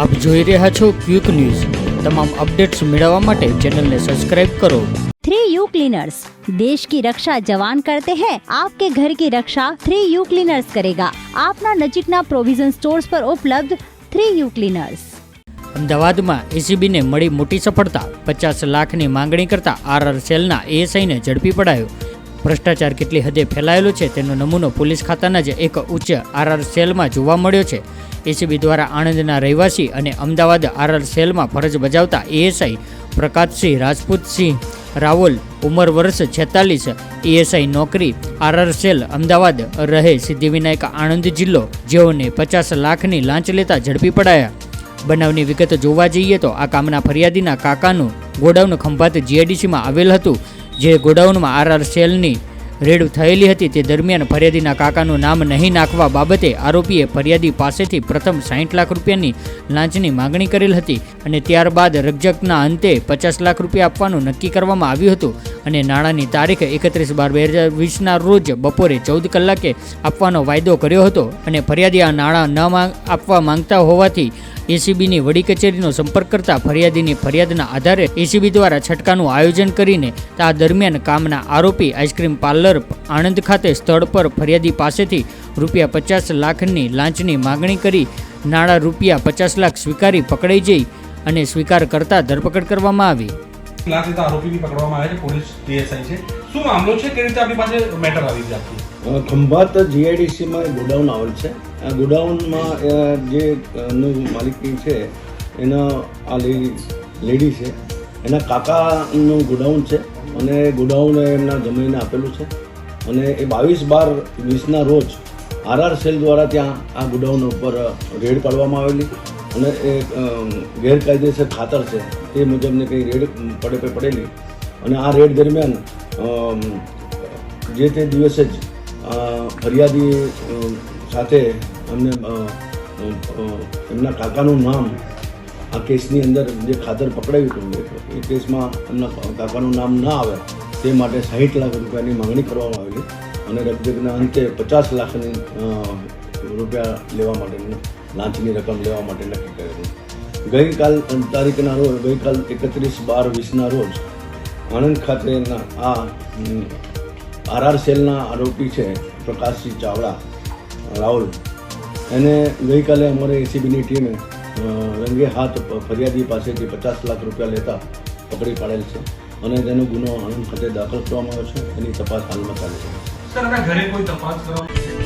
આપ જોઈ રહ્યા છો ક્વિક ન્યૂઝ. તમામ અપડેટ્સ મેળવવા માટે ચેનલને સબસ્ક્રાઇબ કરો. થ્રી यू क्लीनर्स देश की रक्षा जवान करते हैं आपके ઘર કી રક્ષા થ્રી यू ક્લીનર્સ કરેગા. આપના નજીકના પ્રોવિઝન સ્ટોર્સ પર ઉપલબ્ધ થ્રી યુ ક્લીનર્સ. અમદાવાદમાં એસીબીને મળી મોટી સફળતા. પચાસ લાખની માંગણી કરતા આરઆર સેલના એએસઆઈને ઝડપી પડાયો. ભ્રષ્ટાચાર કેટલી હદે ફેલાયેલો છે તેનો નમૂનો પોલીસ ખાતાના જ એક ઉચ્ચ આરઆર સેલમાં જોવા મળ્યો છે. એસીબી દ્વારા આણંદના રહેવાસી અને અમદાવાદ આરઆર સેલમાં ફરજ બજાવતા એએસઆઈ પ્રકાશસિંહ રાજપૂતસિંહ રાવલ ઉંમર વર્ષ છેતાલીસ, એએસઆઈ નોકરી, આરઆર સેલ અમદાવાદ રહે સિદ્ધિવિનાયક આણંદ જિલ્લો, જેઓને પચાસ લાખની લાંચ લેતા ઝડપી પડાયા. બનાવની વિગત જોવા જઈએ તો આ કામના ફરિયાદીના કાકાનું ગોડાઉન ખંભાત જીઆઈડીસીમાં આવેલ હતું. જે ગોડાઉનમાં આરઆર સેલની રેડ થયેલી હતી તે દરમિયાન ફરિયાદીના કાકાનું નામ નહીં નાખવા બાબતે આરોપીએ ફરિયાદી પાસેથી પ્રથમ સાઠ લાખ રૂપિયાની લાંચની માગણી કરેલ હતી અને ત્યારબાદ રકજકના અંતે પચાસ લાખ રૂપિયા આપવાનું નક્કી કરવામાં આવ્યું હતું અને નાણાંની તારીખ એકત્રીસ બાર બે હજાર વીસના રોજ બપોરે ચૌદ કલાકે આપવાનો વાયદો કર્યો હતો અને ફરિયાદી આ નાણાં ન માંગ, આપવા માંગતા હોવાથી એસીબીની વડી કચેરીનો સંપર્ક કરતા ફરિયાદીની ફરિયાદના આધારે એસીબી દ્વારા છટકાનું આયોજન કરીને આ દરમિયાન કામના આરોપી આઈસ્ક્રીમ પાર્લર આણંદ ખાતે સ્થળ પર ફરિયાદી પાસેથી રૂપિયા પચાસ લાખની લાંચની માગણી કરી નાણાં રૂપિયા પચાસ લાખ સ્વીકારી પકડાઈ જઈ અને સ્વીકાર કરતા ધરપકડ કરવામાં આવી. લાખ લેતા આરોપી બી પકડવામાં આવ્યા છે, પોલીસ ડીએસઆઈ છે. શું મામલો છે? કે રીતે આપણી પાસે મેટર આવી છે આપકી ખંભાત જીઆઈડીસીમાં ગોડાઉન આવેલ છે. આ ગોડાઉનમાં જે માલિકી છે, એના આ લેડી છે. એના કાકાનું ગોડાઉન છે અને ગોડાઉન એમના જમીને આપેલું છે. અને એ બાવીસ બાર વીસના રોજ આરઆર સેલ દ્વારા ત્યાં આ ગોડાઉન ઉપર રેડ પાડવામાં આવેલી અને એ ગેરકાયદેસર ખાતર છે, તે મુજબની કંઈ રેડ પડે પડેલી. અને આ રેડ દરમિયાન જે તે દિવસે જ ફરિયાદી સાથે અમને એમના કાકાનું નામ આ કેસની અંદર જે ખાતર પકડાયું હતું એ કેસમાં એમના કાકાનું નામ ના આવે, તે માટે સાહીઠ લાખ રૂપિયાની માંગણી કરવામાં આવેલી. અને રકજકના અંતે પચાસ લાખની રૂપિયા લેવા માટેની, લાંચની રકમ લેવા માટે નક્કી કરેલું. ગઈકાલ તારીખના રોજ, ગઈકાલ એકત્રીસ બાર વીસના રોજ આણંદ ખાતેના આ આરઆર સેલના આરોપી છે પ્રકાશસિંહ ચાવડા, રાહુલ. એને ગઈકાલે અમારે એસીબીની ટીમે રંગે હાથ ફરિયાદી પાસેથી પચાસ લાખ રૂપિયા લેતા પકડી પાડેલ છે અને તેનો ગુનો આણંદ ખાતે દાખલ કરવામાં આવ્યો છે. એની તપાસ હાલમાં ચાલે છે. સર ઘરે કોઈ તપાસ કરવામાં